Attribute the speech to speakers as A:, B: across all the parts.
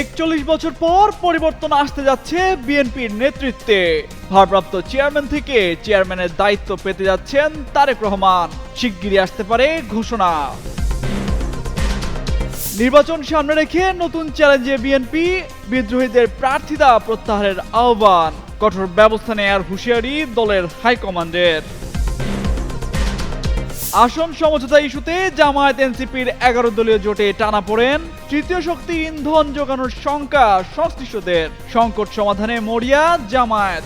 A: একচল্লিশ বছর পর পরিবর্তন আসতে যাচ্ছে বিএনপির নেতৃত্বে ভারপ্রাপ্ত চেয়ারম্যান থেকে চেয়ারম্যানের দায়িত্ব পেতে যাচ্ছেন তারেক রহমান শিগগিরই আসতে পারে ঘোষণা নির্বাচন সামনে রেখে নতুন চ্যালেঞ্জে বিএনপি বিদ্রোহীদের প্রার্থীতা প্রত্যাহারের আহ্বান কঠোর ব্যবস্থা নেয়ার হুঁশিয়ারি দলের হাইকমান্ডের আসন সমঝোতা ইস্যুতে জামায়াত এনসিপির এগারো দলীয় জোটে টানা পড়েন তৃতীয় শক্তি ইন্ধন যোগানোর শঙ্কা সংশ্লিষ্টদের সংকট সমাধানে মরিয়া জামায়াত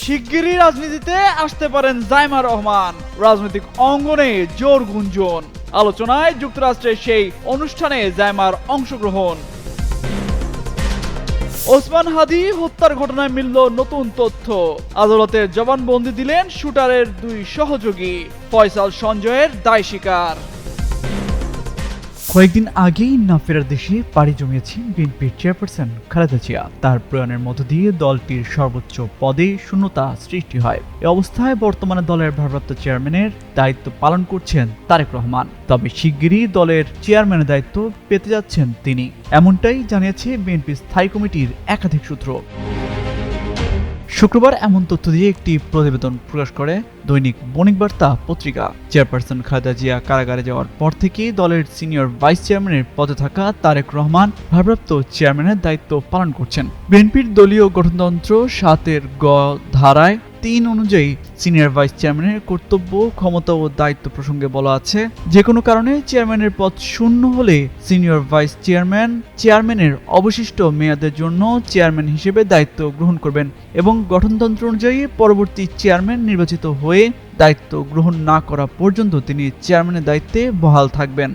A: শিগগিরই রাজনীতিতে আসতে পারেন জাইমা রহমান রাজনৈতিক অঙ্গনে জোর গুঞ্জন আলোচনায় যুক্তরাষ্ট্রের সেই অনুষ্ঠানে জাইমার অংশগ্রহণ ওসমান হাদি হত্যার ঘটনায় মিলল নতুন তথ্য আদালতে জবানবন্দি দিলেন শুটারের দুই সহযোগী ফয়সাল সঞ্জয়ের দায় শিকার কয়েকদিন আগেই না ফেরার দেশে পাড়ি জমিয়েছেন বিএনপির চেয়ারপারসন খালেদা জিয়া তার প্রয়াণের মধ্য দিয়ে দলটির সর্বোচ্চ পদে শূন্যতা সৃষ্টি হয় এ অবস্থায় বর্তমানে দলের ভারপ্রাপ্ত চেয়ারম্যানের দায়িত্ব পালন করছেন তারেক রহমান তবে শিগগিরই দলের চেয়ারম্যানের দায়িত্ব পেতে যাচ্ছেন তিনি এমনটাই জানিয়েছে বিএনপির স্থায়ী কমিটির একাধিক সূত্র শুক্রবার এমন তথ্য দিয়ে একটি প্রতিবেদন প্রকাশ করে দৈনিক বণিক বার্তা পত্রিকা চেয়ারপারসন খালেদা জিয়া কারাগারে যাওয়ার পর থেকেই দলের সিনিয়র ভাইস চেয়ারম্যানের পদে থাকা তারেক রহমান ভারপ্রাপ্ত চেয়ারম্যানের দায়িত্ব পালন করছেন বিএনপির দলীয় গঠনতন্ত্র সাতের গ ধারায় তিন অনুযায়ী সিনিয়র ভাইস চেয়ারম্যানের কর্তব্য ক্ষমতা ও দায়িত্ব প্রসঙ্গে বলা আছে যে কোনো কারণে চেয়ারম্যানের পদ শূন্য হলে সিনিয়র ভাইস চেয়ারম্যান চেয়ারম্যানের অবশিষ্ট মেয়াদের জন্য চেয়ারম্যান হিসেবে দায়িত্ব গ্রহণ করবেন এবং গঠনতন্ত্র অনুযায়ী পরবর্তী চেয়ারম্যান নির্বাচিত হয়ে দায়িত্ব গ্রহণ না করা পর্যন্ত তিনি চেয়ারম্যানের দায়িত্বে বহাল থাকবেন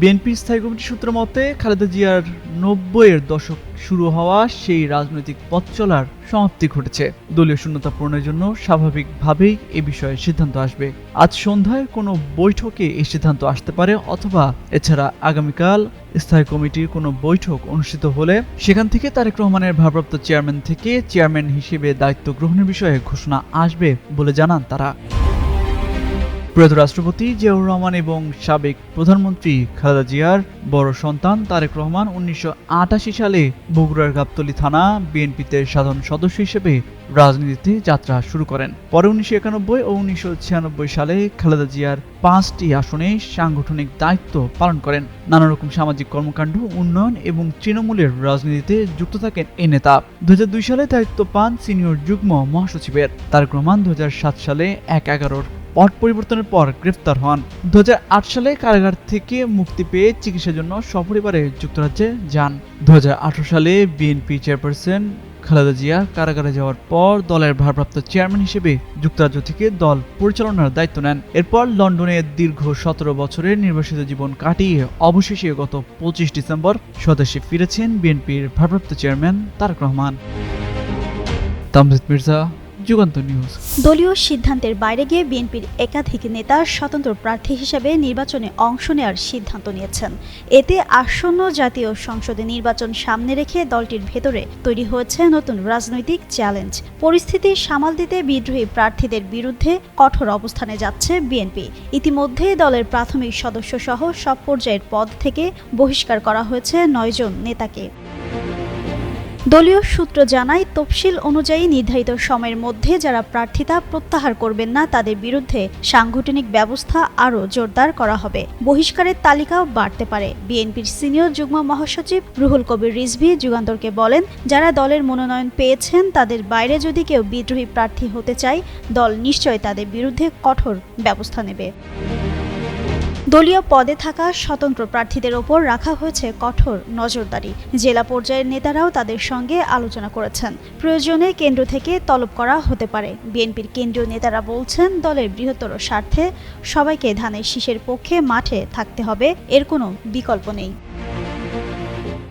A: বিএনপি স্থায়ী কমিটির সূত্র মতে খালেদা জিয়ার নব্বইয়ের দশক শুরু হওয়া সেই রাজনৈতিক পথ চলার সমাপ্তি ঘটেছে দলীয় শূন্যতা পূরণের জন্য স্বাভাবিকভাবেই এ বিষয়ে সিদ্ধান্ত আসবে আজ সন্ধ্যায় কোনো বৈঠকে এই সিদ্ধান্ত আসতে পারে অথবা এছাড়া আগামীকাল স্থায়ী কমিটির কোনো বৈঠক অনুষ্ঠিত হলে সেখান থেকে তারেক রহমানের ভারপ্রাপ্ত চেয়ারম্যান থেকে চেয়ারম্যান হিসেবে দায়িত্ব গ্রহণের বিষয়ে ঘোষণা আসবে বলে জানান তারা প্রয়াত রাষ্ট্রপতি জিয়াউর রহমান এবং সাবেক প্রধানমন্ত্রী খালেদা জিয়ার বড় সন্তান তারেক রহমান উনিশশো সালে বগুড়ার গাবতলী থানা বিএনপিতে সাধারণ সদস্য হিসেবে রাজনীতিতে যাত্রা শুরু করেন পরে উনিশশো ও উনিশশো সালে খালেদা জিয়ার পাঁচটি আসনে সাংগঠনিক দায়িত্ব পালন করেন নানা রকম সামাজিক কর্মকাণ্ড উন্নয়ন এবং তৃণমূলের রাজনীতিতে যুক্ত থাকেন এ নেতা দু সালে দায়িত্ব পান সিনিয়র যুগ্ম মহাসচিবের তারেক রহমান দু সালে এক এগারোর পট পরিবর্তনের পর গ্রেফতার হন দু সালে কারাগার থেকে মুক্তি পেয়ে চিকিৎসার জন্য সপরিবারে যুক্তরাজ্যে যান দু সালে বিএনপি চেয়ারপারসন খালেদা জিয়া কারাগারে যাওয়ার পর দলের ভারপ্রাপ্ত চেয়ারম্যান হিসেবে যুক্তরাজ্য থেকে দল পরিচালনার দায়িত্ব নেন এরপর লন্ডনে দীর্ঘ সতেরো বছরের নির্বাসিত জীবন কাটিয়ে অবশেষে গত পঁচিশ ডিসেম্বর স্বদেশে ফিরেছেন বিএনপির ভারপ্রাপ্ত চেয়ারম্যান তারক রহমান তামজিদ মির্জা যুগান্তর নিউজ
B: দলীয় সিদ্ধান্তের বাইরে গিয়ে বিএনপির একাধিক নেতা স্বতন্ত্র প্রার্থী হিসেবে নির্বাচনে অংশ নেওয়ার সিদ্ধান্ত নিয়েছেন এতে আসন্ন জাতীয় সংসদে নির্বাচন সামনে রেখে দলটির ভেতরে তৈরি হয়েছে নতুন রাজনৈতিক চ্যালেঞ্জ পরিস্থিতি সামাল দিতে বিদ্রোহী প্রার্থীদের বিরুদ্ধে কঠোর অবস্থানে যাচ্ছে বিএনপি ইতিমধ্যে দলের প্রাথমিক সদস্য সহ সব পর্যায়ের পদ থেকে বহিষ্কার করা হয়েছে নয়জন নেতাকে দলীয় সূত্র জানায় তফসিল অনুযায়ী নির্ধারিত সময়ের মধ্যে যারা প্রার্থিতা প্রত্যাহার করবেন না তাদের বিরুদ্ধে সাংগঠনিক ব্যবস্থা আরও জোরদার করা হবে বহিষ্কারের তালিকাও বাড়তে পারে বিএনপির সিনিয়র যুগ্ম মহাসচিব রুহুল কবির রিজভি যুগান্তরকে বলেন যারা দলের মনোনয়ন পেয়েছেন তাদের বাইরে যদি কেউ বিদ্রোহী প্রার্থী হতে চায় দল নিশ্চয় তাদের বিরুদ্ধে কঠোর ব্যবস্থা নেবে দলীয় পদে থাকা স্বতন্ত্র প্রার্থীদের ওপর রাখা হয়েছে কঠোর নজরদারি জেলা পর্যায়ের নেতারাও তাদের সঙ্গে আলোচনা করেছেন প্রয়োজনে কেন্দ্র থেকে তলব করা হতে পারে বিএনপির কেন্দ্রীয় নেতারা বলছেন দলের বৃহত্তর স্বার্থে সবাইকে ধানের শীষের পক্ষে মাঠে থাকতে হবে এর কোনো বিকল্প নেই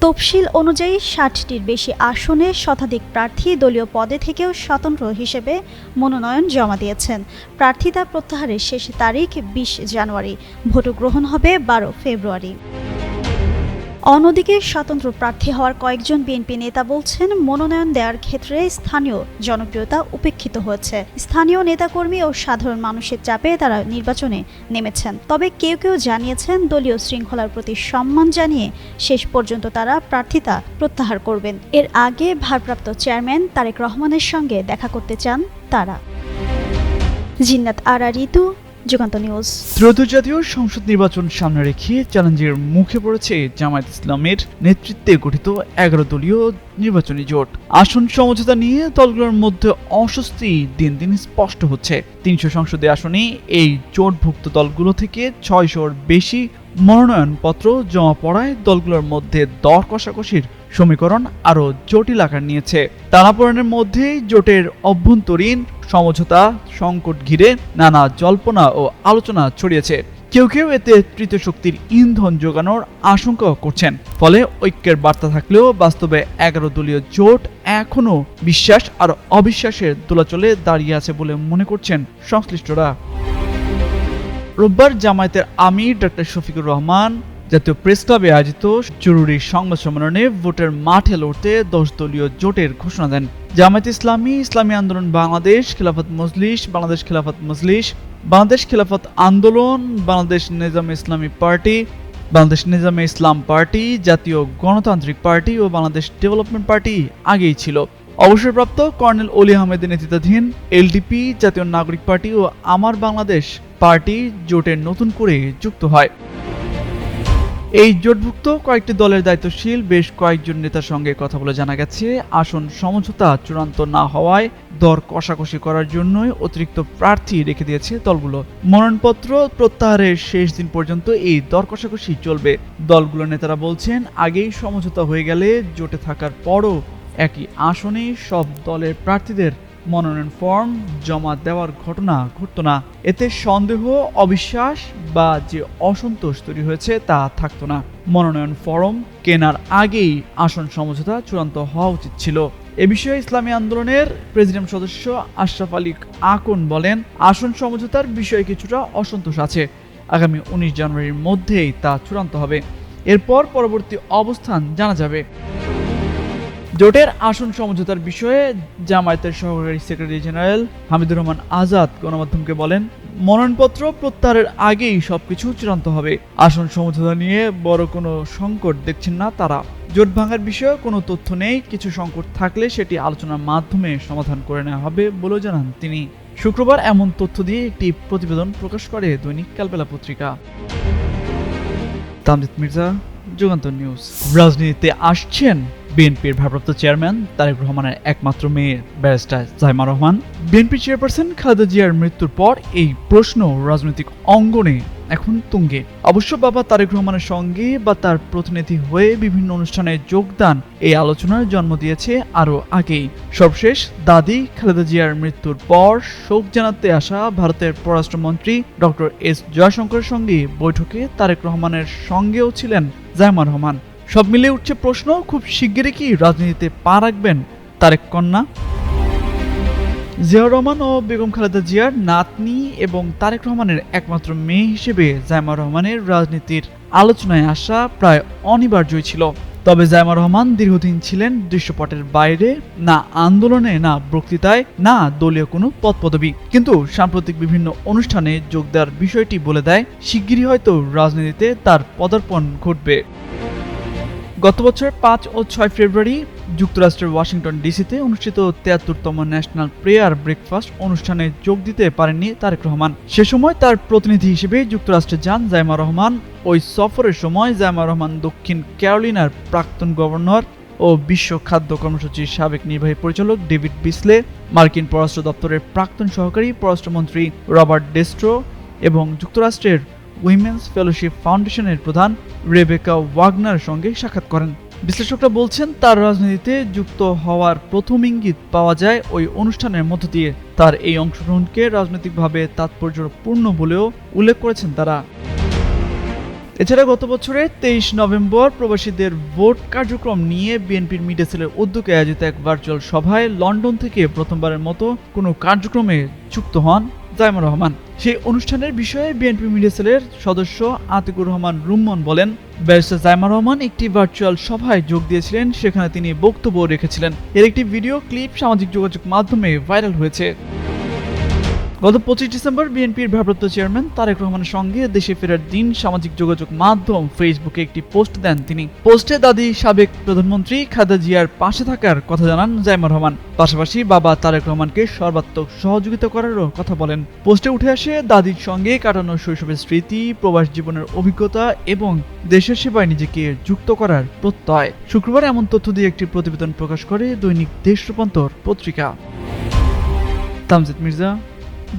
B: তফসিল অনুযায়ী ষাটটির বেশি আসনে শতাধিক প্রার্থী দলীয় পদে থেকেও স্বতন্ত্র হিসেবে মনোনয়ন জমা দিয়েছেন প্রার্থিতা প্রত্যাহারের শেষ তারিখ বিশ জানুয়ারি ভোট গ্রহণ হবে বারো ফেব্রুয়ারি অন্যদিকে স্বতন্ত্র প্রার্থী হওয়ার কয়েকজন বিএনপি নেতা বলছেন মনোনয়ন দেওয়ার ক্ষেত্রে স্থানীয় জনপ্রিয়তা উপেক্ষিত হয়েছে স্থানীয় নেতাকর্মী ও সাধারণ মানুষের চাপে তারা নির্বাচনে নেমেছেন তবে কেউ কেউ জানিয়েছেন দলীয় শৃঙ্খলার প্রতি সম্মান জানিয়ে শেষ পর্যন্ত তারা প্রার্থিতা প্রত্যাহার করবেন এর আগে ভারপ্রাপ্ত চেয়ারম্যান তারেক রহমানের সঙ্গে দেখা করতে চান তারা জিন্নাত আরা ঋতু
C: শ্রোত জাতীয় সংসদ নির্বাচন সামনে রেখে চ্যালেঞ্জের মুখে পড়েছে জামায়াত ইসলামের নেতৃত্বে গঠিত এগারো দলীয় নির্বাচনী জোট আসন সমঝোতা নিয়ে দলগুলোর মধ্যে অস্বস্তি দিন দিন স্পষ্ট হচ্ছে তিনশো সংসদে আসনে এই জোটভুক্ত দলগুলো থেকে ছয়শোর বেশি মনোনয়নপত্র জমা পড়ায় দলগুলোর মধ্যে দর কষাকষির সমীকরণ আরও জটিল আকার নিয়েছে টানাপোড়েনের মধ্যেই জোটের অভ্যন্তরীণ সমঝোতা সংকট ঘিরে নানা জল্পনা ও আলোচনা ছড়িয়েছে কেউ কেউ এতে তৃতীয় শক্তির ইন্ধন যোগানোর আশঙ্কাও করছেন ফলে ঐক্যের বার্তা থাকলেও বাস্তবে এগারো দলীয় জোট এখনও বিশ্বাস আর অবিশ্বাসের দোলাচলে দাঁড়িয়ে আছে বলে মনে করছেন সংশ্লিষ্টরা রোববার জামায়াতের আমির ডক্টর শফিকুর রহমান জাতীয় প্রেস ক্লাবে আয়োজিত জরুরি সংবাদ সম্মেলনে ভোটের মাঠে লড়তে দশ দলীয় জোটের ঘোষণা দেন জামায়াত ইসলামী ইসলামী আন্দোলন বাংলাদেশ খিলাফত মজলিস বাংলাদেশ খিলাফত মজলিস বাংলাদেশ খিলাফত আন্দোলন Bangladesh Nizam Islami party Bangladesh Nizame Islam party Jatiya Ganatantrik party ও বাংলাদেশ ডেভেলপমেন্ট পার্টি আগেই ছিল অবসরপ্রাপ্ত কর্নেল অলি আহমেদের নেতৃত্বাধীন এলডিপি জাতীয় নাগরিক পার্টি ও আমার বাংলাদেশ পার্টি জোটের নতুন করে যুক্ত হয় এই জোটভুক্ত কয়েকটি দলের দায়িত্বশীল বেশ কয়েকজন নেতার সঙ্গে কথা বলে জানা গেছে আসন সমঝোতা চূড়ান্ত না হওয়ায় দর কষাকষি করার জন্যই অতিরিক্ত প্রার্থী রেখে দিয়েছে দলগুলো মনোনয়নপত্র প্রত্যাহারের শেষ দিন পর্যন্ত এই দর কষাকষি চলবে দলগুলোর নেতারা বলছেন আগেই সমঝোতা হয়ে গেলে জোটে থাকার পরও একই আসনে সব দলের প্রার্থীদের মনোনয়ন ফর্ম জমা দেওয়ার ঘটনা ঘটত না এতে সন্দেহ অবিশ্বাস বা যে অসন্তোষ তৈরি হয়েছে তা থাকতো না মনোনয়ন ফর্ম কেনার আগেই আসন সমঝোতা চূড়ান্ত হওয়া উচিত ছিল এ বিষয়ে ইসলামী আন্দোলনের প্রেসিডেন্ট সদস্য আশরাফ আলী আকন বলেন আসন সমঝোতার বিষয়ে কিছুটা অসন্তোষ আছে আগামী উনিশ জানুয়ারির মধ্যেই তা চূড়ান্ত হবে এরপর পরবর্তী অবস্থান জানা যাবে জোটের আসন সমঝোতার বিষয়ে জামায়াতের সহকারী সেক্রেটারি জেনারেল হামিদুর রহমান আজাদ গণমাধ্যমকে বলেন মনোনয়নপত্র প্রত্যাহারের আগেই সবকিছু চূড়ান্ত হবে আসন সমঝোতা নিয়ে বড় কোনো সংকট দেখছেন না তারা জোট ভাঙার বিষয়ে কোনো তথ্য নেই কিছু সংকট থাকলে সেটি আলোচনার মাধ্যমে সমাধান করে নেওয়া হবে বলেও জানান তিনি শুক্রবার এমন তথ্য দিয়ে একটি প্রতিবেদন প্রকাশ করে দৈনিক কালবেলা পত্রিকা তামজিৎ মির্জা যুগান্তর নিউজ রাজনীতিতে আসছেন বিএনপির ভারপ্রাপ্ত চেয়ারম্যান তারেক রহমানের একমাত্র মেয়ে barrister Zaima Rahman BNP chairperson Khaleda জিয়ার মৃত্যুর পর এই প্রশ্ন রাজনৈতিক অঙ্গনে এখন তুঙ্গে অবশ্য বাবা তারেক রহমানের সঙ্গে বা তার প্রতিনিধি হয়ে বিভিন্ন অনুষ্ঠানে যোগদান এই আলোচনার জন্ম দিয়েছে আরও আগেই সর্বশেষ দাদি খালেদা জিয়ার মৃত্যুর পর শোক জানাতে আসা ভারতের পররাষ্ট্রমন্ত্রী ডক্টর এস জয়শঙ্করের সঙ্গে বৈঠকে তারেক রহমানের সঙ্গেও ছিলেন জায়মা রহমান সব মিলে উঠছে প্রশ্ন খুব শিগগিরই কি রাজনীতিতে পা রাখবেন তারেক কন্যা জিয়াউর রহমান ও বেগম খালেদা জিয়ার নাতনি এবং তারেক রহমানের একমাত্র মেয়ে হিসেবে জায়মা রহমানের রাজনীতির আলোচনায় আসা প্রায় অনিবার্যই ছিল তবে জায়মা রহমান দীর্ঘদিন ছিলেন দৃশ্যপটের বাইরে না আন্দোলনে না বক্তৃতায় না দলীয় কোনো পদপদবি কিন্তু সাম্প্রতিক বিভিন্ন অনুষ্ঠানে যোগ দেওয়ার বিষয়টি বলে দেয় শিগগিরই হয়তো রাজনীতিতে তার পদার্পণ ঘটবে গত বছর পাঁচ ও ছয় ফেব্রুয়ারি যুক্তরাষ্ট্রের ওয়াশিংটন ডিসিতে অনুষ্ঠিত তেয়াত্তরতম ন্যাশনাল প্রেয়ার ব্রেকফাস্ট অনুষ্ঠানে যোগ দিতে পারেননি তারেক রহমান সে সময় তার প্রতিনিধি হিসেবে যুক্তরাষ্ট্রে যান জায়মা রহমান ওই সফরের সময় জায়মা রহমান দক্ষিণ ক্যারোলিনার প্রাক্তন গভর্নর ও বিশ্ব খাদ্য কর্মসূচির সাবেক নির্বাহী পরিচালক ডেভিড বিসলে মার্কিন পররাষ্ট্র দপ্তরের প্রাক্তন সহকারী পররাষ্ট্রমন্ত্রী রবার্ট ডেস্ট্রো এবং যুক্তরাষ্ট্রের উইমেন্স ফেলোশিপ ফাউন্ডেশনের প্রধান রেবেকা ওয়াগনার সঙ্গে সাক্ষাৎ করেন বিশ্লেষকরা বলছেন তার রাজনীতিতে যুক্ত হওয়ার প্রথম ইঙ্গিত পাওয়া যায় ওই অনুষ্ঠানের মধ্য দিয়ে তার এই অংশগ্রহণকে রাজনৈতিকভাবে তাৎপর্যপূর্ণ বলেও উল্লেখ করেছেন তারা এছাড়া গত বছরে তেইশ নভেম্বর প্রবাসীদের ভোট কার্যক্রম নিয়ে বিএনপির মিডিয়া সেলের উদ্যোগে আয়োজিত এক ভার্চুয়াল সভায় লন্ডন থেকে প্রথমবারের মতো কোনো কার্যক্রমে যুক্ত হন জাইমুর রহমান সেই অনুষ্ঠানের বিষয়ে বিএনপি মিডিয়া সেলের সদস্য আতিকুর রহমান রুম্মন বলেন ব্যারিস্টার জাইমা রহমান একটি ভার্চুয়াল সভায় যোগ দিয়েছিলেন সেখানে তিনি বক্তব্য রেখেছিলেন এর একটি ভিডিও ক্লিপ সামাজিক যোগাযোগ মাধ্যমে ভাইরাল হয়েছে গত পঁচিশ ডিসেম্বর বিএনপির ভারপ্রাপ্ত চেয়ারম্যান তারেক রহমানের সঙ্গে দেশে ফেরার দিন সামাজিক যোগাযোগ মাধ্যম ফেসবুকে একটি পোস্ট দেন তিনি পোস্টে দাদি সাবেক প্রধানমন্ত্রী খাদা জিয়ার পাশে থাকার কথা জানান জাইমা রহমান পাশাপাশি বাবা তারেক রহমানকে সর্বাত্মক সহযোগিতা করারও কথা বলেন পোস্টে উঠে আসে দাদির সঙ্গে কাটানো শৈশবের স্মৃতি প্রবাস জীবনের অভিজ্ঞতা এবং দেশের সেবায় নিজেকে যুক্ত করার প্রত্যয় শুক্রবার এমন তথ্য দিয়ে একটি প্রতিবেদন প্রকাশ করে দৈনিক দেশ রূপান্তর পত্রিকা তামজিদ মির্জা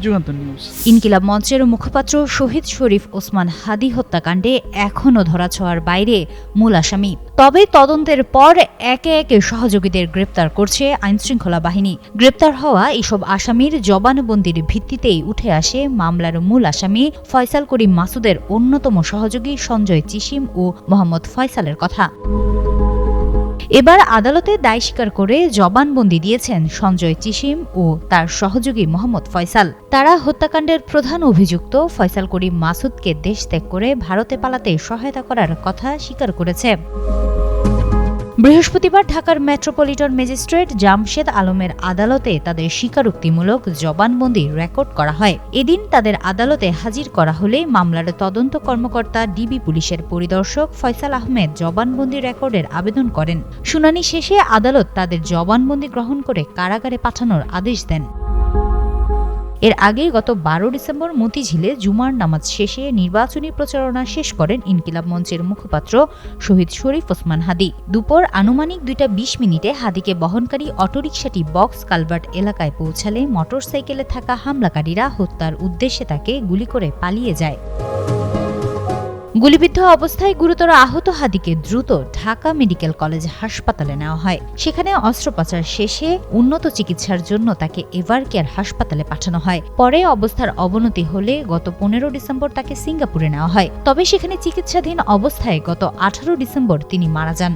C: যুগান্তর নিউজ
D: ইনকিলাব মঞ্চের মুখপাত্র শহীদ শরীফ ওসমান হাদি হত্যাকাণ্ডে এখনও ছোঁয়ার বাইরে মূল আসামি তবে তদন্তের পর একে একে সহযোগীদের গ্রেপ্তার করছে আইনশৃঙ্খলা বাহিনী গ্রেপ্তার হওয়া এসব আসামির জবানবন্দির ভিত্তিতেই উঠে আসে মামলার মূল আসামি ফয়সাল করিম মাসুদের অন্যতম সহযোগী সঞ্জয় চিসিম ও মোহাম্মদ ফয়সালের কথা এবার আদালতে দায় স্বীকার করে জবানবন্দি দিয়েছেন সঞ্জয় চিশিম ও তার সহযোগী মোহাম্মদ ফয়সাল তারা হত্যাকাণ্ডের প্রধান অভিযুক্ত ফয়সাল করিম মাসুদকে দেশ ত্যাগ করে ভারতে পালাতে সহায়তা করার কথা স্বীকার করেছে বৃহস্পতিবার ঢাকার মেট্রোপলিটন ম্যাজিস্ট্রেট জামশেদ আলমের আদালতে তাদের স্বীকারোক্তিমূলক জবানবন্দি রেকর্ড করা হয় এদিন তাদের আদালতে হাজির করা হলে মামলার তদন্ত কর্মকর্তা ডিবি পুলিশের পরিদর্শক ফয়সাল আহমেদ জবানবন্দি রেকর্ডের আবেদন করেন শুনানি শেষে আদালত তাদের জবানবন্দি গ্রহণ করে কারাগারে পাঠানোর আদেশ দেন এর আগে গত বারো ডিসেম্বর মতিঝিলে জুমার নামাজ শেষে নির্বাচনী প্রচারণা শেষ করেন ইনকিলাব মঞ্চের মুখপাত্র শহীদ শরীফ ওসমান হাদি দুপুর আনুমানিক দুইটা বিশ মিনিটে হাদিকে বহনকারী অটোরিকশাটি বক্স কালভার্ট এলাকায় পৌঁছালে মোটরসাইকেলে থাকা হামলাকারীরা হত্যার উদ্দেশ্যে তাকে গুলি করে পালিয়ে যায় গুলিবিদ্ধ অবস্থায় গুরুতর আহত হাদিকে দ্রুত ঢাকা মেডিকেল কলেজ হাসপাতালে নেওয়া হয় সেখানে অস্ত্রোপচার শেষে উন্নত চিকিৎসার জন্য তাকে এভার কেয়ার হাসপাতালে পাঠানো হয় পরে অবস্থার অবনতি হলে গত পনেরো ডিসেম্বর তাকে সিঙ্গাপুরে নেওয়া হয় তবে সেখানে চিকিৎসাধীন অবস্থায় গত আঠারো ডিসেম্বর তিনি মারা যান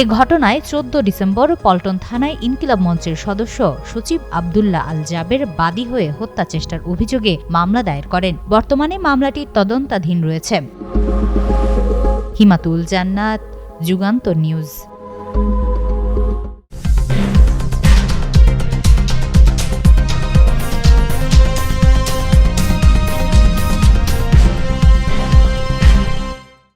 D: এ ঘটনায় চোদ্দ ডিসেম্বর পল্টন থানায় ইনকিলাব মঞ্চের সদস্য সচিব আবদুল্লাহ আল জাবের বাদী হয়ে হত্যা চেষ্টার অভিযোগে মামলা দায়ের করেন বর্তমানে মামলাটি তদন্তাধীন রয়েছে হিমাতুল জান্নাত যুগান্ত নিউজ